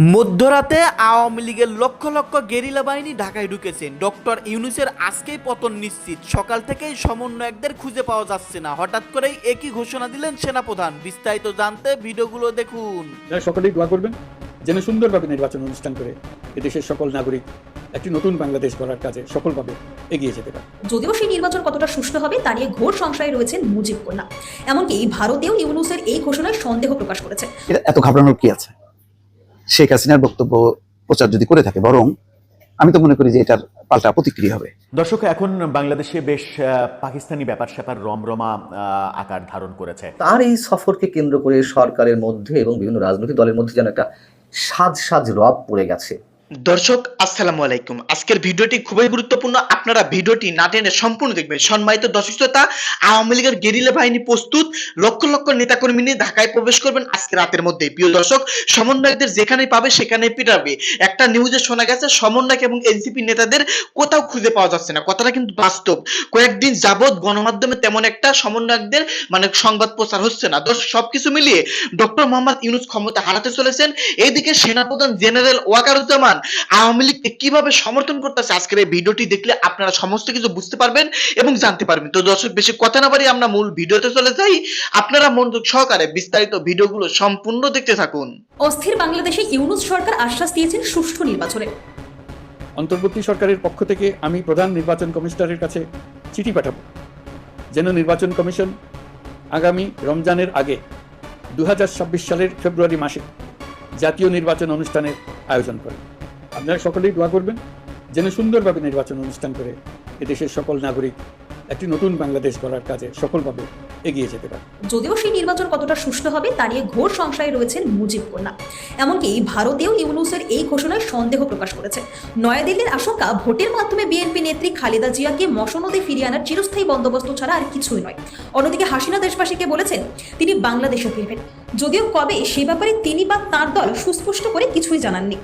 মধ্যরাতে আওয়ামী লীগের লক্ষ লক্ষ গেরিলা বাহিনী ঢাকায় ঢুকেছেন। ডক্টর ইউনুসের আজকেই পতন নিশ্চিত। সকাল থেকেই সমন্বয়কদের খুঁজে পাওয়া যাচ্ছে না। হঠাৎ করেই একই ঘোষণা দিলেন সেনাপ্রধান। বিস্তারিত জানতে ভিডিওগুলো দেখুন। সকলেই দোয়া করবেন যেন সুন্দরভাবে নির্বাচন অনুষ্ঠান করে এদেশের সকল নাগরিক একটি নতুন বাংলাদেশ গড়ার কাজে সফলভাবে এগিয়ে যেতে পারে। যদিও সেই নির্বাচন কতটা সুষ্ঠু হবে তা নিয়ে ঘোর সংশয়ে রয়েছেন মুজিব কন্যা। এমনকি ভারতেও ইউনুসের এই ঘোষণায় সন্দেহ প্রকাশ করেছে। এত ঘাবড়ানোর কি আছে? শেখ হাসিনার বক্তব্য প্রচার যদি করে থাকে বরং আমি তো মনে করি যে এটার পাল্টা প্রতিক্রিয়া হবে। দর্শক এখন বাংলাদেশে বেশ পাকিস্তানি ব্যাপার স্যাপার রমরমা আহ, আকার ধারণ করেছে। তার এই সফরকে কেন্দ্র করে সরকারের মধ্যে এবং বিভিন্ন রাজনৈতিক দলের মধ্যে যেন একটা সাজ সাজ রব পড়ে গেছে। দর্শক, আসসালামু আলাইকুম। আজকের ভিডিওটি খুবই গুরুত্বপূর্ণ। আপনারা ভিডিওটি না টেনে সম্পূর্ণ দেখবেন। সম্মানিত দর্শক শ্রোতা, আওয়ামী লীগের গেরিলা বাহিনী প্রস্তুত। লক্ষ লক্ষ নেতাকর্মী নিয়ে ঢাকায় প্রবেশ করবেন আজকে রাতের মধ্যে। প্রিয় দর্শক, সমন্বয়কদের যেখানে পাবে সেখানে পিটাবে। একটা নিউজে শোনা গেছে, সমন্বয়ক এবং এনসিপি নেতাদের কোথাও খুঁজে পাওয়া যাচ্ছে না। কথাটা কিন্তু বাস্তব। কয়েকদিন যাবৎ গণমাধ্যমে তেমন একটা সমন্বয়কদের মানে সংবাদ প্রচার হচ্ছে না। দর্শক, সবকিছু মিলিয়ে ডক্টর মোহাম্মদ ইউনুস ক্ষমতা হারাতে চলেছেন। এইদিকে সেনাপ্রধান জেনারেল ওয়াকারুজ্জামান আওয়ামী লীগকে কীভাবে সমর্থন করতেছে? আজকের এই ভিডিওটি দেখলে আপনারা সমস্ত কিছু বুঝতে পারবেন এবং জানতে পারবেন। তো দর্শক বেশি কথা না বাড়ি আমরা মূল ভিডিওতে চলে যাই। আপনারা মনোযোগ সহকারে বিস্তারিত ভিডিওগুলো সম্পূর্ণ দেখতে থাকুন। অস্থির বাংলাদেশে ইউনুস সরকার আশ্বাস দিয়েছেন সুষ্ঠু নির্বাচনে। অন্তর্বর্তী সরকারের পক্ষ থেকে আমি প্রধান নির্বাচন কমিশনারের কাছে চিঠি পাঠাবো। যেন নির্বাচন কমিশন আগামী রমজানের আগে দু হাজার ছাব্বিশ সালের ফেব্রুয়ারি মাসে জাতীয় নির্বাচন অনুষ্ঠানের আয়োজন করে। আপনারা সকলেই দোয়া করবেন যেন সুন্দরভাবে নির্বাচন অনুষ্ঠান করে এদেশের সকল নাগরিক একটি নতুন বাংলাদেশ গড়ার কাজে সফলভাবে এগিয়ে যেতে পারে। যদিও সেই নির্বাচন কতটা সুষ্ঠু হবে, তা নিয়ে ঘোর সংশয়ে রয়েছেন মুজিব কন্যা। এমনকি ভারতেও ইউনুসের এই ঘোষণায় সন্দেহ প্রকাশ করেছে। নয়াদিল্লির আশঙ্কা, ভোটের মাধ্যমে বিএনপি নেত্রী খালেদা জিয়াকে মসনদে ফিরিয়ে আনার চিরস্থায়ী বন্দোবস্ত ছাড়া আর কিছুই নয়। অন্যদিকে হাসিনা দেশবাসীকে বলেছেন, তিনি বাংলাদেশে ফিরবেন। যদিও কবে সে ব্যাপারে তিনি বা তার দল সুস্পষ্ট করে কিছুই জানাননি।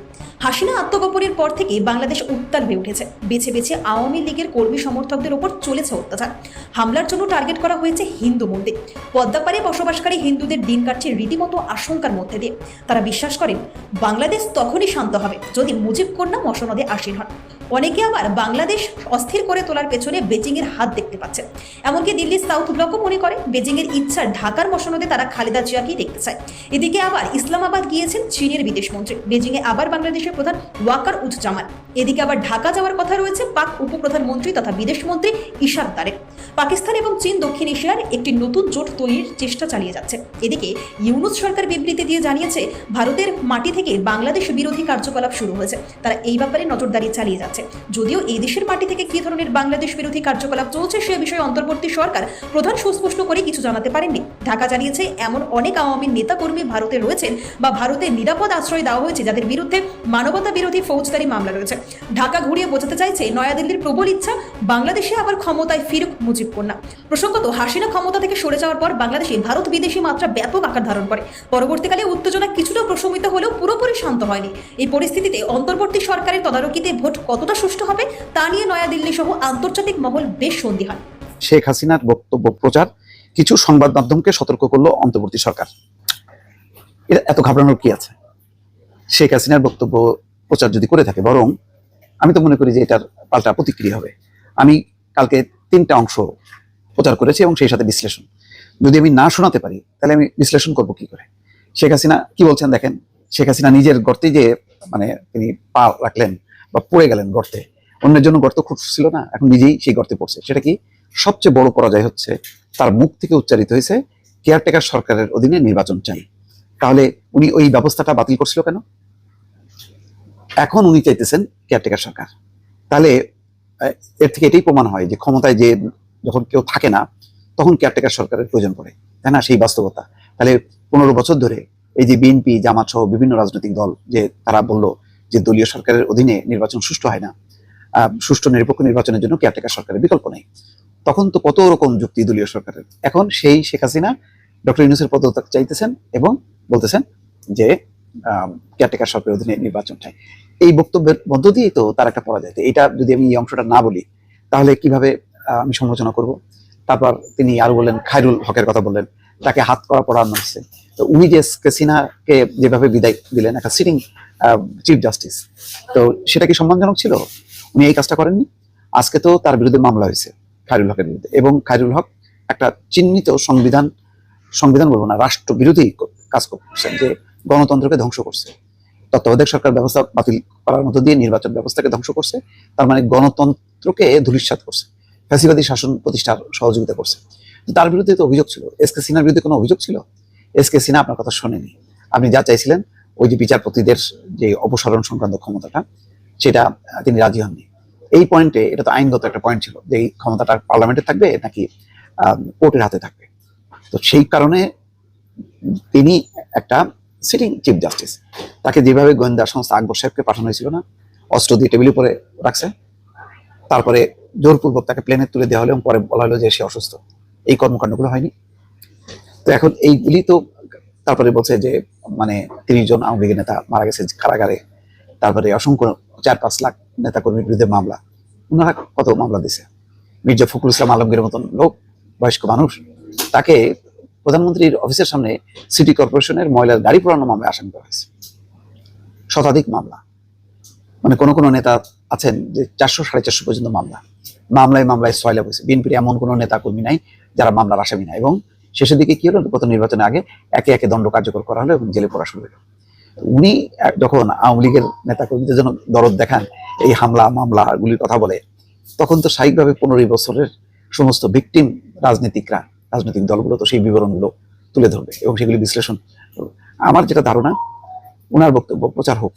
হাসিনা আত্মগোপনের পর থেকে বাংলাদেশ উত্তাল হয়ে উঠেছে। বেছে বেছে আওয়ামী লীগের কর্মী সমর্থকদের ওপর চলেছে অত্যাচার। হামলার জন্য টার্গেট করা হয়েছে হিন্দু মন্দির। পদ্মাপাড়ে বসবাসকারী হিন্দুদের দিন কাটছে রীতিমতো আশঙ্কার মধ্যে দিয়ে। তারা বিশ্বাস করেন, বাংলাদেশ তখনই শান্ত হবে যদি মুজিব কন্যা মসনদে আসীন হন। অনেকে আবার বাংলাদেশ অস্থির করে তোলার পেছনে বেজিং এর হাত দেখতে পাচ্ছে। এমনকি দিল্লির সাউথ ব্লকও মনে করে বেজিং এর ইচ্ছা ঢাকার মশনদে তারা খালেদা জিয়াকেই দেখতে চায়। এদিকে আবার ইসলামাবাদ গিয়েছেন চীনের বিদেশ মন্ত্রী। বেজিং এ আবার বাংলাদেশের প্রধান ওয়াকার উজ্জামান এদিকে আবার ঢাকা যাওয়ার কথা রয়েছে পাক উপপ্রধানমন্ত্রী তথা বিদেশ মন্ত্রী দারের পাকিস্তান এবং চীন দক্ষিণ এশিয়ার একটি নতুন জোট তৈরির চেষ্টা চালিয়ে যাচ্ছে। এদিকে ইউনুস সরকার বিবৃতি দিয়ে জানিয়েছে, ভারতের মাটি থেকে বাংলাদেশ বিরোধী কার্যকলাপ শুরু হয়েছে। তারা এই ব্যাপারে নজরদারি চালিয়ে যাচ্ছে। যদিও এই দেশের মাটি থেকে কি ধরনের বাংলাদেশ বিরোধী কার্যকলাপ চলছে সে বিষয়ে অন্তর্বর্তী সরকার প্রধান সুস্পষ্ট করে কিছু জানাতে পারেননি। ঢাকা জানিয়েছে, এমন অনেক আওয়ামী নেতাকর্মী ভারতে রয়েছেন বা ভারতে নিরাপদ আশ্রয় দেওয়া হয়েছে যাদের বিরুদ্ধে মানবতা বিরোধী ফৌজদারি মামলা রয়েছে। ঢাকা ঘুরিয়ে বোঝাতে চাইছে নয়াদিল্লির প্রবল ইচ্ছা, বাংলাদেশে আবার ক্ষমতায় ফিরুক মুজিব কন্যা। প্রসঙ্গত, হাসিনা ক্ষমতা থেকে সরে যাওয়ার পর বাংলাদেশে ভারত বিদেশি মাত্রা ব্যাপক আকার ধারণ করে। পরবর্তীকালে উত্তেজনা কিছুটা প্রশমিত হলেও পুরোপুরি শান্ত হয়নি। এই পরিস্থিতিতে অন্তর্বর্তী সরকারের তদারকিতে ভোট কতটা সুষ্ঠু হবে, তা নিয়ে নয়াদিল্লি সহ আন্তর্জাতিক মহল বেশ সন্দিহান শেখ হাসিনার বক্তব্য প্রচার, কিছু সংবাদ মাধ্যমকে সতর্ক করল অন্তর্বর্তী সরকার। এত ঘাবড়ানোর কি আছে? শেখ হাসিনার বক্তব্য প্রচার যদি করে থাকে, বরং আমি তো মনে করি যে এটার পাল্টা প্রতিক্রিয়া হবে। আমি কালকে তিনটা অংশ প্রচার করেছি এবং সেই সাথে বিশ্লেষণ। যদি আমি না শোনাতে পারি, তাহলে আমি বিশ্লেষণ করব কি করে? শেখ হাসিনা কি বলছেন দেখেন? শেখ হাসিনা নিজের গর্তে যে মানে তিনি পা রাখলেন বা পড়ে গেলেন গর্তে। অন্যের জন্য গর্ত খুব ছিল না, এখন নিজেই সেই গর্তে পড়ছে। সেটা কি? সবচেয়ে বড় পরাজয় হচ্ছে, তার মুখ থেকে উচ্চারিত হয়েছে, কেয়ারটেকার সরকারের অধীনে নির্বাচন চাই। তাহলে উনি ওই ব্যবস্থাটা বাতিল করছিল কেন? এখন উনি চাইতেছেন কেয়ারটেকার সরকার। তাহলে এর থেকে এটাই প্রমাণ হয় যে ক্ষমতায় যে যখন কেউ থাকে না, তখন কেয়ারটেকার সরকারের প্রয়োজন পড়ে। তাই না? সেই বাস্তবতা। তাহলে পনেরো বছর ধরে এই যে বিএনপি, জামাত সহ বিভিন্ন রাজনৈতিক দল যে তারা বলল যে দলীয় সরকারের অধীনে নির্বাচন সুষ্ঠু হয় না সুষ্ঠু নিরপেক্ষ নির্বাচনের জন্য কেয়ারটেকার সরকারের বিকল্প নেই। তখন তো কত রকম যুক্তি দলীয় সরকারের। এখন সেই শেখ হাসিনা, ডক্টর ইউনুসের পদত্যাগ চাইতেছেন এবং বলতেছেন যে কেয়ারটেকার সরকারের অধীনে নির্বাচন চাই এই বক্তব্যের মধ্য দিয়েই তো তার একটা পরাজয়। এটা যদি আমি এই অংশটা না বলি, তাহলে কীভাবে আমি সমালোচনা করব? তারপর তিনি আরও বললেন, খায়রুল হকের কথা বললেন, তাকে হাত করা পড়ানো হচ্ছে তো উনি যে কেসিনাকে যেভাবে বিদায় দিলেন, একটা সিটিং চিফ জাস্টিস তো সেটা কি সম্মানজনক ছিল? উনি এই কাজটা করেননি? আজকে তো তার বিরুদ্ধে মামলা হয়েছে খায়রুল হকের বিরুদ্ধে। এবং খায়রুল হক একটা চিহ্নিত সংবিধান সংবিধান বলব না রাষ্ট্র বিরোধী কাজ করছেন যে গণতন্ত্রকে ধ্বংস করছে। তত্ত্বাবধায়ক সরকার ব্যবস্থা বাতিল করার মধ্য দিয়ে নির্বাচন ব্যবস্থাকে ধ্বংস করছে, তার মানে গণতন্ত্রকে ধূলিসাৎ করছে, ফ্যাসিবাদী শাসন প্রতিষ্ঠার সহযোগিতা করছে। তার বিরুদ্ধে তো অভিযোগ ছিল। এস কে সিনহার বিরুদ্ধে কোনো অভিযোগ ছিল? এস কে সিনহা আপনার কথা শোনেনি। আপনি যা চাইছিলেন, ওই যে বিচারপতিদের যে অপসারণ সংক্রান্ত ক্ষমতাটা, সেটা তিনি রাজি হননি। এই পয়েন্টে, এটা তো আইনগত একটা পয়েন্ট ছিল যে এই ক্ষমতাটা পার্লামেন্টে থাকবে, নাকি কোর্টের হাতে থাকবে। তো সেই কারণে তিনি একটা সিটিং চিফ জাস্টিস তাকে যেভাবে গোয়েন্দা সংস্থা আকবর সাহেবকে পাঠানো হয়েছিল না, অস্ত্র দিয়ে টেবিলের উপরে রাখছে, তারপরে জোরপূর্বক তাকে প্লেনে তুলে দেওয়া হলো এবং পরে বলা হলো যে সে অসুস্থ। এই কর্মকাণ্ডগুলো হয়নি। তো এখন এইগুলি তো তারপরে বলছে যে মানে তিরিশ জন আওয়ামী লীগের নেতা মারা গেছে কারাগারে। তারপরে অসংখ্য চার পাঁচ লাখ নেতা কর্মীর বিরুদ্ধে মামলা। ওনারা কত মামলা দিছে? মির্জা ফখরুল ইসলাম আলমগীর মতন লোক, বয়স্ক মানুষ, তাকে প্রধানমন্ত্রীর অফিসের সামনে সিটি কর্পোরেশনের ময়লার গাড়ি পোড়ানো মামলায় আসামি করা হয়েছে। শতাধিক মামলা। মানে কোন কোন নেতা আছেন যে চারশো, সাড়ে চারশো পর্যন্ত মামলা। মামলায় মামলায় সয়লা হয়েছে। বিএনপির এমন কোনো নেতা কর্মী নাই যারা মামলার আসামি না। এবং শেষের দিকে কি হলো? গত নির্বাচনের আগে একে একে দণ্ড কার্যকর করা হলো এবং জেলে পড়া শুরু হলো। উনি যখন আওয়ামী লীগের নেতা কর্মীদের জন্য দরদ দেখান, এই হামলা মামলা গুলির কথা বলে, তখন তো স্বাভাবিকভাবে পনেরোই বছরের সমস্ত ভিকটিম রাজনীতিকরা রাজনৈতিক দলগুলো তো সেই বিবরণগুলো তুলে ধরবে এবং সেগুলি বিশ্লেষণ আমার যেটা ধারণা ওনার বক্তব্য প্রচার হোক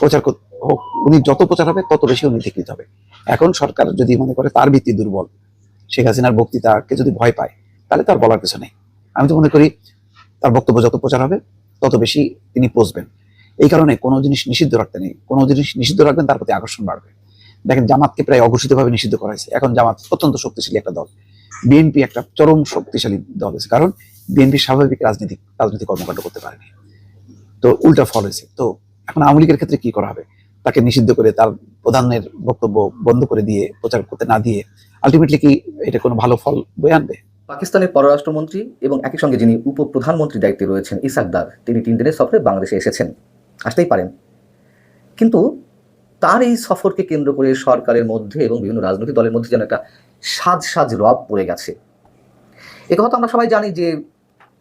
প্রচার হোক, উনি যত প্রচার হবে তত বেশি উনি স্বীকৃত হবে। এখন সরকার যদি মনে করে তার ভিত্তি দুর্বল, শেখ হাসিনার বক্তৃতাকে যদি ভয় পায়, তাহলে তার বলার কিছু নেই। আমি তো মনে করি তার বক্তব্য যত প্রচার হবে, তত বেশি তিনি পৌঁছবেন এই কারণে কোনো জিনিস নিষিদ্ধ রাখতে নেই। কোনো জিনিস নিষিদ্ধ রাখবেন, তার প্রতি আকর্ষণ বাড়বে। দেখেন জামাতকে প্রায় অঘোষিতভাবে নিষিদ্ধ করা হয়েছে। এখন জামাত অত্যন্ত শক্তিশালী একটা দল। বিএনপি একটা চরম শক্তিশালী দল হয়েছে। কারণ বিএনপি স্বাভাবিক রাজনীতিক, রাজনৈতিক কর্মকাণ্ড করতে পারেনি। তো উল্টা ফল হয়েছে। তো এখন আওয়ামী লীগের ক্ষেত্রে কি করা হবে? তাকে নিষিদ্ধ করে তার প্রধানের বক্তব্য বন্ধ করে দিয়ে, প্রচার করতে না দিয়ে আলটিমেটলি কি এটা কোনো ভালো ফল বয়ে আনবে? পাকিস্তানের পররাষ্ট্রমন্ত্রী এবং একই সঙ্গে যিনি উপ উপপ্রধানমন্ত্রীর দায়িত্বে রয়েছেন ইসাকদার তিনি তিন দিনের সফরে বাংলাদেশে এসেছেন। আসতেই পারেন। কিন্তু তার এই সফরকে কেন্দ্র করে সরকারের মধ্যে এবং বিভিন্ন রাজনৈতিক দলের মধ্যে যেন একটা সাজ সাজ রব পড়ে গেছে। এ কথা তো আমরা সবাই জানি যে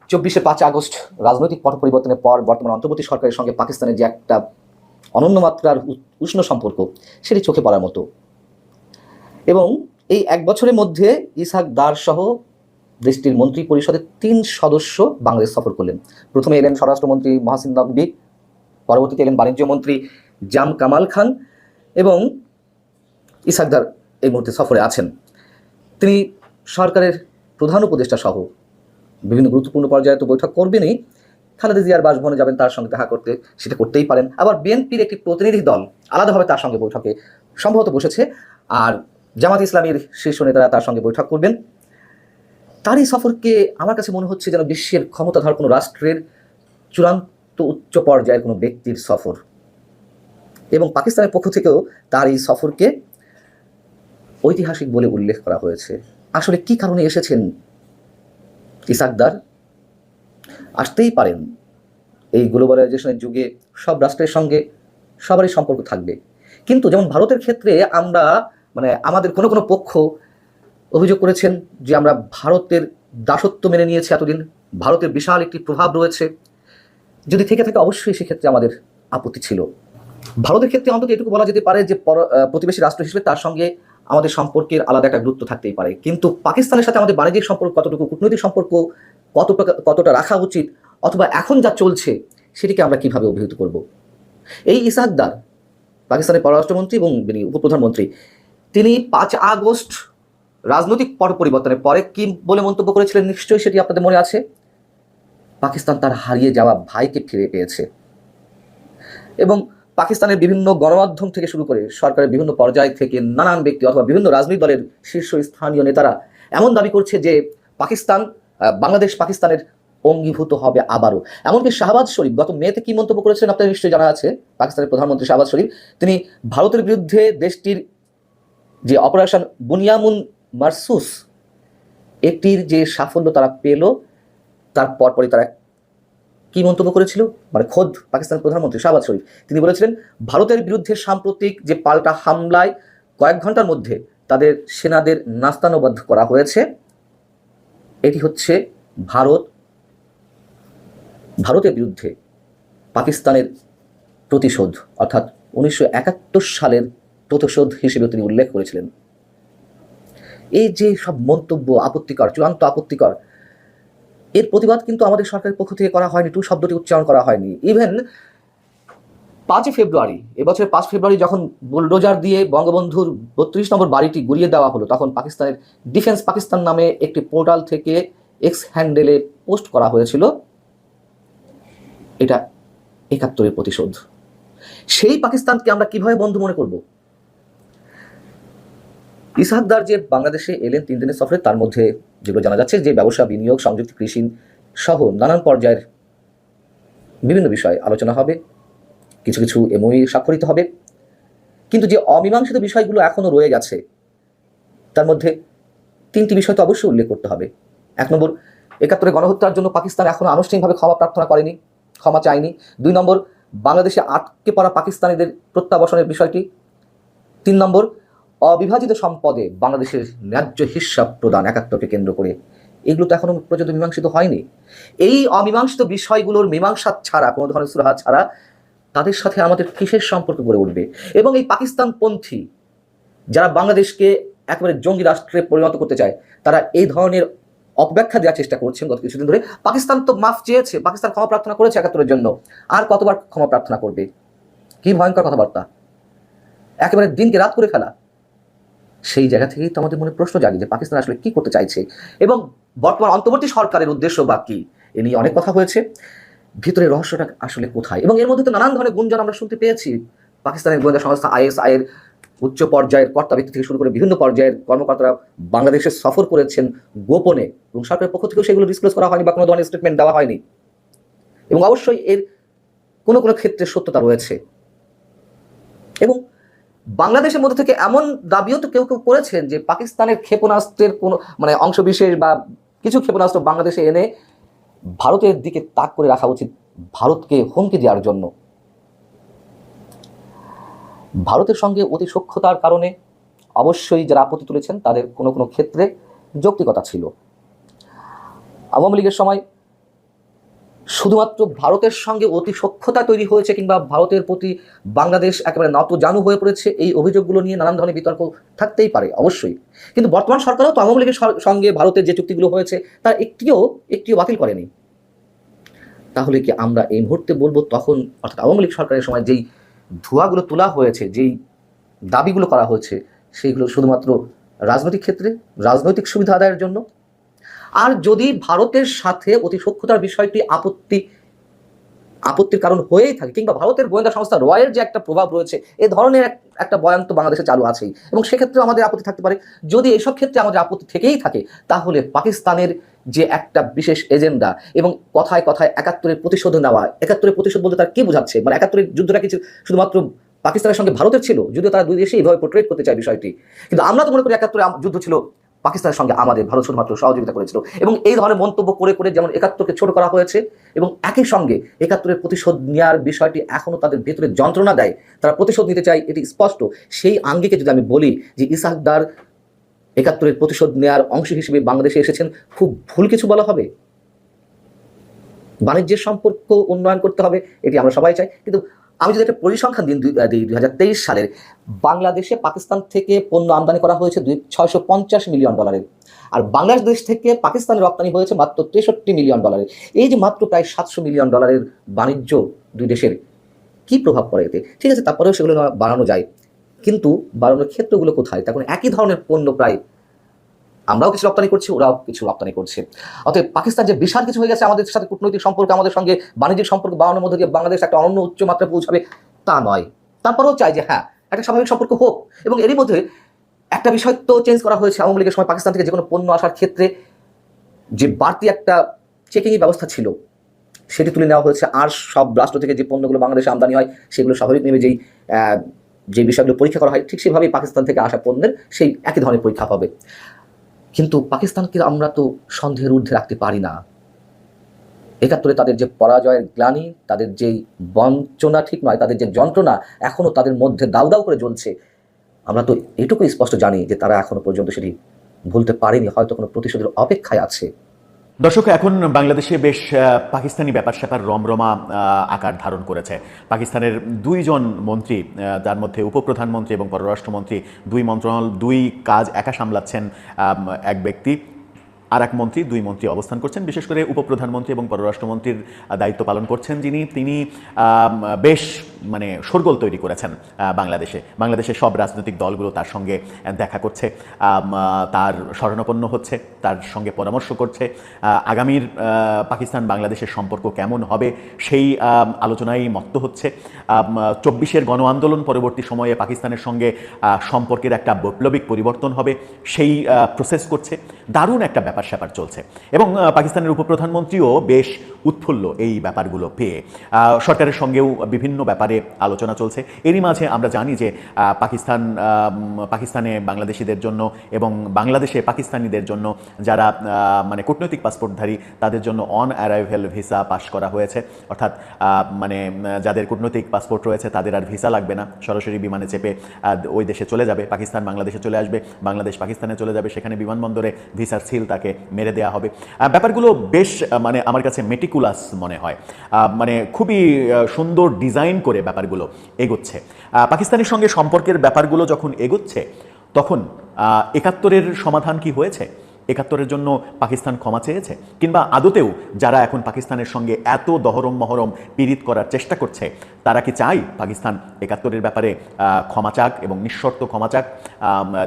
চব্বিশে পাঁচ আগস্ট রাজনৈতিক পট পরিবর্তনের পর বর্তমান অন্তর্বর্তী সরকারের সঙ্গে পাকিস্তানের যে একটা অনন্য মাত্রার উষ্ণ সম্পর্ক, সেটি চোখে পড়ার মতো। এবং এই এক বছরের মধ্যে ইসাক দার সহ দেশটির মন্ত্রী পরিষদের তিন সদস্য বাংলাদেশ সফর করলেন। প্রথমে এলেন স্বরাষ্ট্রমন্ত্রী মহাসিন নকবি পরবর্তীতে এলেন বাণিজ্য মন্ত্রী জাম কামাল খান এবং ইসাকদার এই মুহূর্তে সফরে আছেন। তিনি সরকারের প্রধান উপদেষ্টা সহ বিভিন্ন গুরুত্বপূর্ণ পর্যায়ে তো বৈঠক করবেনই। খালেদা জিয়ার বাসভবনে যাবেন, তার সঙ্গে দেখা করতে, সেটা করতেই পারেন। আবার বিএনপির একটি প্রতিনিধি দল আলাদাভাবে তার সঙ্গে বৈঠকে সম্ভবত বসেছে। আর জামাত ইসলামীর শীর্ষ নেতারা তার সঙ্গে বৈঠক করবেন। তার এই সফরকে আমার কাছে মনে হচ্ছে যেন বিশ্বের ক্ষমতাধর কোনো রাষ্ট্রের চূড়ান্ত উচ্চ পর্যায়ের কোনো ব্যক্তির সফর। এবং পাকিস্তানের পক্ষ থেকেও তার এই সফরকে ঐতিহাসিক বলে উল্লেখ করা হয়েছে। আসলে কি কারণে এসেছেন ইসাকদার? আসতেই পারেন। এই গ্লোবালাইজেশনের যুগে সব রাষ্ট্রের সঙ্গে সবারই সম্পর্ক থাকবে। কিন্তু যেমন ভারতের ক্ষেত্রে আমরা মানে আমাদের কোনো কোনো পক্ষ অভিযোগ করেছেন যে আমরা ভারতের দাসত্ব মেনে নিয়েছি এতদিন, ভারতের বিশাল একটি প্রভাব রয়েছে। যদি থেকে থাকে অবশ্যই সেক্ষেত্রে আমাদের আপত্তি ছিল। ভারতের ক্ষেত্রে অন্তত এটুকু বলা যেতে পারে যে পর- প্রতিবেশী রাষ্ট্র হিসেবে তার সঙ্গে আমাদের সম্পর্কের আলাদা একটা গুরুত্ব থাকতেই পারে। কিন্তু পাকিস্তানের সাথে আমাদের বাণিজ্যিক সম্পর্ক কতটুকু, কূটনৈতিক সম্পর্ক কত কতটা রাখা উচিত, অথবা এখন যা চলছে, সেটিকে আমরা কীভাবে অভিহিত করব? এই ইসাকদার পাকিস্তানের পররাষ্ট্রমন্ত্রী এবং উপপ্রধানমন্ত্রী, তিনি পাঁচ আগস্ট রাজনৈতিক পট পরিবর্তনের পরে কি বলে মন্তব্য করেছিলেন? নিশ্চয়ই সেটি আপনাদের মনে আছে? পাকিস্তান তার হারিয়ে যাওয়া ভাইকে ফিরে পেয়েছে। এবং পাকিস্তানের বিভিন্ন গণমাধ্যম থেকে শুরু করে সরকারের বিভিন্ন পর্যায় থেকে নানান ব্যক্তি অথবা বিভিন্ন রাজনৈতিক দলের শীর্ষ স্থানীয় নেতারা এমন দাবি করছে যে পাকিস্তান বাংলাদেশ পাকিস্তানের অঙ্গীভূত হবে আবারও। এমনকি শাহবাজ শরীফ গত মেতে কি মন্তব্য করেছেন আপনার নিশ্চয়ই জানা আছে, পাকিস্তানের প্রধানমন্ত্রী শাহবাজ শরীফ। তিনি ভারতের বিরুদ্ধে দেশটির যে অপারেশন বুনিয়ামুন মারসুস এটির যে সাফল্য তারা পেল তার পরপরই তারা কি মন্তব্য করেছিল? মানে খোদ পাকিস্তান প্রধানমন্ত্রী শাহবাজ শরীফ। তিনি বলেছিলেন, ভারতের বিরুদ্ধে সাম্প্রতিক যে পাল্টা হামলায় কয়েক ঘণ্টার মধ্যে তাদের সেনাদের নাস্তানুবদ্ধ করা হয়েছে, এটি হচ্ছে ভারত, ভারতের বিরুদ্ধে পাকিস্তানের প্রতিশোধ, অর্থাৎ উনিশশো একাত্তর সালের প্রতিশোধ হিসেবে তিনি উল্লেখ করেছিলেন। এই যে সব মন্তব্য, আপত্তিকর, চূড়ান্ত আপত্তিকর এর প্রতিবাদ কিন্তু আমাদের সরকারের পক্ষ থেকে করা হয়নি, টু শব্দটি উচ্চারণ করা হয়নি। ইভেন পাঁচই ফেব্রুয়ারি এবছর পাঁচ ফেব্রুয়ারি যখন বুলডোজার দিয়ে বঙ্গবন্ধুর বত্রিশ নম্বর বাড়িটি গুড়িয়ে দেওয়া হলো, তখন পাকিস্তানের ডিফেন্স পাকিস্তান নামে একটি পোর্টাল থেকে এক্স হ্যান্ডেলে পোস্ট করা হয়েছিল। এটা একাত্তরের প্রতিশোধ। সেই পাকিস্তানকে আমরা কীভাবে বন্ধু মনে করব? ইসাহাকদার যে বাংলাদেশে এলেন, তিন দিনের সফরে, তার মধ্যে যেগুলো জানা যাচ্ছে যে ব্যবসা, বিনিয়োগ, সংযুক্ত, কৃষি সহ নানান পর্যায়ের বিভিন্ন বিষয় আলোচনা হবে। কিছু কিছু এমওই স্বাক্ষরিত হবে। কিন্তু যে অমীমাংসিত বিষয়গুলো এখনও রয়ে গেছে, তার মধ্যে তিনটি বিষয় তো অবশ্যই উল্লেখ করতে হবে। এক নম্বর, একাত্তরে গণহত্যার জন্য পাকিস্তান এখনও আনুষ্ঠানিকভাবে ক্ষমা প্রার্থনা করেনি, ক্ষমা চায়নি। দুই নম্বর, বাংলাদেশে আটকে পড়া পাকিস্তানিদের প্রত্যাবাসনের বিষয়টি। তিন নম্বর অবিভাজিত সম্পদে বাংলাদেশের ন্যায্য হিসাব প্রদান একাত্তরকে কেন্দ্র করে। এগুলো তো এখনও পর্যন্ত মীমাংসিত হয়নি। এই অমীমাংসিত বিষয়গুলোর মীমাংসা ছাড়া, কোনো ধরনের সুরাহা ছাড়া তাদের সাথে আমাদের কিসের সম্পর্ক গড়ে উঠবে? এবং এই পাকিস্তানপন্থী যারা বাংলাদেশকে একেবারে জঙ্গি রাষ্ট্রে পরিণত করতে চায়, তারা এই ধরনের অপব্যাখ্যা দেওয়ার চেষ্টা করছেন গত কিছুদিন ধরে। পাকিস্তান তো মাফ চেয়েছে, পাকিস্তান ক্ষমা প্রার্থনা করেছে একাত্তরের জন্য। আর কতবার ক্ষমা প্রার্থনা করবে? কি ভয়ঙ্কর কথাবার্তা। একেবারে দিনকে রাত করে ফেলা। সেই জায়গা থেকেই তো আমাদের মনে প্রশ্ন জাগে যে পাকিস্তান আসলে কি করতে চাইছে এবং বর্তমান অন্তর্বর্তী সরকারের উদ্দেশ্য বা কি? এ নিয়ে অনেক কথা হয়েছে। ভিতরে রহস্যটা আসলে কোথায়? এবং এর মধ্যে তো নানান ধরনের গুঞ্জন আমরা শুনতে পেয়েছি। পাকিস্তানের গোয়েন্দা সংস্থা আইএসআই এর উচ্চ পর্যায়ের কর্তা ব্যক্তি থেকে শুরু করে বিভিন্ন পর্যায়ের কর্মকর্তারা বাংলাদেশে সফর করেছেন গোপনে এবং সরকারের পক্ষ থেকেও সেগুলো ডিসক্লোজ করা হয়নি বা কোনো ধরনের স্টেটমেন্ট দেওয়া হয়নি। এবং অবশ্যই এর কোনো কোনো ক্ষেত্রে সত্যতা রয়েছে। এবং বাংলাদেশের মধ্যে থেকে এমন দাবিও তো কেউ কেউ করেছেন যে পাকিস্তানের ক্ষেপণাস্ত্রের কোনো মানে অংশবিশেষ বা কিছু ক্ষেপণাস্ত্র বাংলাদেশে এনে ভারতের দিকে তাক করে রাখা উচিত, ভারতকে হুমকি দেওয়ার জন্য। ভারতের সঙ্গে অতি সক্ষতার কারণে অবশ্যই যারা আপত্তি তুলেছেন তাদের কোনো কোনো ক্ষেত্রে যৌক্তিকতা ছিল। আওয়ামী লীগের সময় শুধুমাত্র ভারতের সঙ্গে অতি সক্ষতা তৈরি হয়েছে কিংবা ভারতের প্রতি বাংলাদেশ একেবারে জানু হয়ে পড়েছে, এই অভিযোগগুলো নিয়ে নানান ধরনের বিতর্ক থাকতেই পারে, অবশ্যই। কিন্তু বর্তমান সরকারও তো আওয়ামী লীগের সঙ্গে ভারতের যে চুক্তিগুলো হয়েছে, তার একটিও একটিও বাতিল করেনি। তাহলে কি আমরা এই মুহূর্তে বলব তখন, অর্থাৎ আওয়ামী লীগ সরকারের সময় যেই ধোঁয়াগুলো তোলা হয়েছে, যেই দাবিগুলো করা হয়েছে সেইগুলো শুধুমাত্র রাজনৈতিক ক্ষেত্রে, রাজনৈতিক সুবিধা আদায়ের জন্য আর যদি ভারতের সাথে অতি সক্ষতার বিষয়টি আপত্তি, আপত্তির কারণ হয়েই থাকে, কিংবা ভারতের গোয়েন্দা সংস্থা রয়ের যে একটা প্রভাব রয়েছে, এ ধরনের একটা বয়ান তো বাংলাদেশে চালু আছেই। এবং সেক্ষেত্রে আমাদের আপত্তি থাকতে পারে। যদি এসব ক্ষেত্রে আমাদের আপত্তি থেকেই থাকে, তাহলে পাকিস্তানের যে একটা বিশেষ এজেন্ডা এবং কথায় কথায় একাত্তরের প্রতিশোধ নেওয়া একাত্তরের প্রতিশোধ বলতে তার কি বোঝাচ্ছে? মানে একাত্তরের যুদ্ধটা কিছু শুধুমাত্র পাকিস্তানের সঙ্গে ভারতের ছিল, যদিও তারা দুই দেশে এইভাবে পোর্ট্রেট করতে চায় বিষয়টি। কিন্তু আমরা তো মনে করি একাত্তরে যুদ্ধ ছিল পাকিস্তানের সঙ্গে আমাদের ভারত শুধুমাত্র সহযোগিতা করেছিল। এবং এই ধরনের মন্তব্য করে করে যেমন একাত্তরকে ছোট করা হয়েছে এবং একই সঙ্গে একাত্তরের প্রতিশোধ নেওয়ার বিষয়টি এখনও তাদের ভেতরে যন্ত্রণা দেয়, তারা প্রতিশোধ নিতে চায়, এটি স্পষ্ট। সেই আঙ্গিকে যদি আমি বলি যে ইসাকদার একাত্তরের প্রতিশোধ নেওয়ার অংশ হিসেবে বাংলাদেশে এসেছেন, খুব ভুল কিছু বলা হবে। বাণিজ্যের সম্পর্ক উন্নয়ন করতে হবে, এটি আমরা সবাই চাই। কিন্তু আমি যদি একটা পরিসংখ্যান দিন দুই- দিই হাজার তেইশ সালের, বাংলাদেশে পাকিস্তান থেকে পণ্য আমদানি করা হয়েছে দুই, ছয়শো পঞ্চাশ মিলিয়ন ডলারের। আর বাংলাদেশ থেকে পাকিস্তানে রপ্তানি হয়েছে মাত্র তেষট্টি মিলিয়ন ডলারের। এই যে মাত্র প্রায় সাতশো মিলিয়ন ডলারের বাণিজ্য দুই দেশের, কি প্রভাব পড়ে এতে? ঠিক আছে, তারপরেও সেগুলো বাড়ানো যায়। কিন্তু বাড়ানোর ক্ষেত্রগুলো কোথায়? তখন একই ধরনের পণ্য প্রায় আমরাও কিছু রপ্তানি করছি, ওরাও কিছু রপ্তানি করছে। অতএব পাকিস্তান যে বিশাল কিছু হয়ে গেছে আমাদের সাথে কূটনৈতিক সম্পর্ক, আমাদের সঙ্গে বাণিজ্যিক সম্পর্ক বাড়ানোর মধ্যে দিয়ে বাংলাদেশ একটা অনন্য উচ্চ মাত্রায় পৌঁছাবে, তা নয়। তারপরেও চাই যে হ্যাঁ একটা স্বাভাবিক সম্পর্ক হোক এবং এরই মধ্যে একটা বিষয় তো চেঞ্জ করা হয়েছে আওয়ামী লীগের সময় পাকিস্তান থেকে যে কোনো পণ্য আসার ক্ষেত্রে যে বাড়তি একটা চেকিংয়ের ব্যবস্থা ছিল, সেটি তুলে নেওয়া হয়েছে। আর সব রাষ্ট্র থেকে যে পণ্যগুলো বাংলাদেশে আমদানি হয়, সেগুলো স্বাভাবিক নেমে যেই যে বিষয়গুলো পরীক্ষা করা হয়, ঠিক সেভাবেই পাকিস্তান থেকে আসা পণ্যের সেই একই ধরনের পরীক্ষা হবে। কিন্তু পাকিস্তানকে আমরা তো সন্দেহের ঊর্ধ্বে রাখতে পারি না। একাত্তরে তাদের যে পরাজয়ের গ্লানি, তাদের যেই বঞ্চনা ঠিক নয়, তাদের যে যন্ত্রণা এখনও তাদের মধ্যে দাউ দাউ করে জ্বলছে। আমরা তো এটুকু স্পষ্ট জানি যে তারা এখনও পর্যন্ত সেটি ভুলতে পারেনি, হয়তো কোনো প্রতিশোধের অপেক্ষায় আছে। দর্শক, এখন বাংলাদেশে বেশ পাকিস্তানি ব্যাপার স্যাপার রমরমা আকার ধারণ করেছে। পাকিস্তানের দুইজন মন্ত্রী তার মধ্যে উপপ্রধানমন্ত্রী এবং পররাষ্ট্রমন্ত্রী, দুই মন্ত্রণালয়, দুই কাজ একা সামলাচ্ছেন এক ব্যক্তি। আর এক মন্ত্রী, দুই মন্ত্রী অবস্থান করছেন। বিশেষ করে উপপ্রধানমন্ত্রী এবং পররাষ্ট্রমন্ত্রীর দায়িত্ব পালন করছেন যিনি। তিনি বেশ মানে শোরগোল তৈরি করেছেন বাংলাদেশে। বাংলাদেশের সব রাজনৈতিক দলগুলো তার সঙ্গে দেখা করছে তার শরণাপন্ন হচ্ছে, তার সঙ্গে পরামর্শ করছে। আগামীর পাকিস্তান বাংলাদেশের সম্পর্ক কেমন হবে সেই আলোচনায় মত্ত হচ্ছে। চব্বিশের গণ আন্দোলন পরবর্তী সময়ে পাকিস্তানের সঙ্গে সম্পর্কের একটা বৈপ্লবিক পরিবর্তন হবে, সেই প্রসেস করছে। দারুণ একটা ব্যাপার স্যাপার চলছে। এবং পাকিস্তানের উপপ্রধানমন্ত্রীও বেশ উৎফুল্ল এই ব্যাপারগুলো পেয়ে। সরকারের সঙ্গেও বিভিন্ন ব্যাপারে আলোচনা চলছে। এরই মাঝে আমরা জানি যে পাকিস্তান পাকিস্তানে বাংলাদেশিদের জন্য এবং বাংলাদেশে পাকিস্তানিদের জন্য যারা মানে কূটনৈতিক পাসপোর্টধারী, তাদের জন্য অন অ্যারাইভেল ভিসা পাশ করা হয়েছে। অর্থাৎ মানে যাদের কূটনৈতিক পাসপোর্ট রয়েছে, তাদের আর ভিসা লাগবে না। সরাসরি বিমানে চেপে ওই দেশে চলে যাবে। পাকিস্তান বাংলাদেশে চলে আসবে। বাংলাদেশ পাকিস্তানে চলে যাবে। সেখানে বিমানবন্দরে ভিসার সিল তাকে মেরে দেওয়া হবে। ব্যাপারগুলো বেশ মানে আমার কাছে মেটিকুলাস মনে হয়। মানে খুবই সুন্দর ডিজাইন করে ব্যাপারগুলো এগোচ্ছে। পাকিস্তানের সঙ্গে সম্পর্কের ব্যাপারগুলো যখন এগোচ্ছে, তখন একাত্তরের সমাধান কি হয়েছে? একাত্তরের জন্য পাকিস্তান ক্ষমা চেয়েছে? কিংবা আদতেও যারা এখন পাকিস্তানের সঙ্গে এত দহরম মহরম পীড়িত করার চেষ্টা করছে, তারা কি চাই পাকিস্তান একাত্তরের ব্যাপারে ক্ষমা চাক এবং নিঃশর্ত ক্ষমা চাক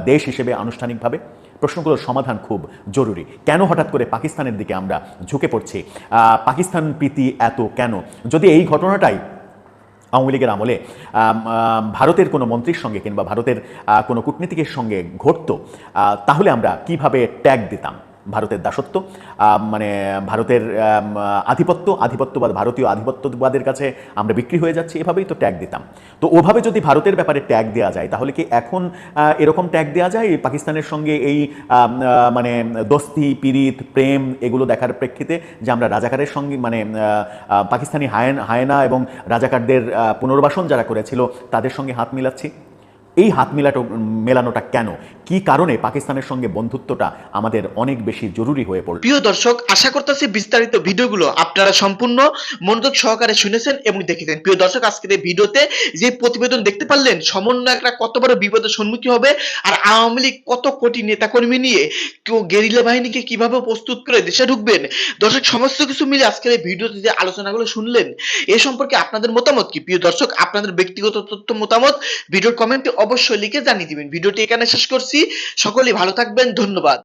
দেশ হিসেবে আনুষ্ঠানিকভাবে? প্রশ্নগুলোর সমাধান খুব জরুরি। কেন হঠাৎ করে পাকিস্তানের দিকে আমরা ঝুঁকে পড়ছি? পাকিস্তান প্রীতি এত কেন? যদি এই ঘটনাটাই আওয়ামী লীগের আমলে আম, আম, ভারতের কোনো মন্ত্রীর সঙ্গে কিংবা ভারতের কোনো কূটনীতিকের সঙ্গে ঘটত তাহলে আমরা কীভাবে ট্যাগ দিতাম? ভারতের দাসত্ব মানে ভারতের আধিপত্য, আধিপত্যবাদ, ভারতীয় আধিপত্যবাদের কাছে আমরা বিক্রি হয়ে যাচ্ছি, এভাবেই তো ট্যাগ দিতাম। তো ওভাবে যদি ভারতের ব্যাপারে ট্যাগ দেওয়া যায়, তাহলে কি এখন এরকম ট্যাগ দেওয়া যায়? পাকিস্তানের সঙ্গে এই মানে দোস্তি, পীড়িত, প্রেম এগুলো দেখার প্রেক্ষিতে যে আমরা রাজাকারের সঙ্গে মানে পাকিস্তানি হায়ন, হায়না এবং রাজাকারদের পুনর্বাসন যারা করেছিল, তাদের সঙ্গে হাত মিলাচ্ছি? এই হাত মিলাটো, মেলানোটা কেন? কি কারণে পাকিস্তানের সঙ্গে বন্ধুত্বটা আমাদের অনেক বেশি জরুরি হয়ে পড়ল? প্রিয় দর্শক, আশা করতেছি বিস্তারিত ভিডিওগুলো আপনারা সম্পূর্ণ মনোযোগ সহকারে শুনেছেন এবং দেখেছেন। প্রিয় দর্শক, আজকের এই ভিডিওতে যে প্রতিবেদন দেখতে পারলেন, সমন্বয়করা কত বড় বিপদের সম্মুখীন হবে আর আওয়ামী লীগ কত কোটি নেতাকর্মী নিয়ে কেউ গেরিলা বাহিনীকে কীভাবে প্রস্তুত করে দেশে ঢুকবেন? দর্শক, সমস্ত কিছু মিলে আজকের এই ভিডিওতে যে আলোচনাগুলো শুনলেন, এ সম্পর্কে আপনাদের মতামত কি? প্রিয় দর্শক, আপনাদের ব্যক্তিগত তথ্য মতামত, ভিডিওর কমেন্টে অবশ্যই লিখে জানিয়ে দিবেন। ভিডিওটি এখানে শেষ করছি। সকলেই ভালো থাকবেন ধন্যবাদ।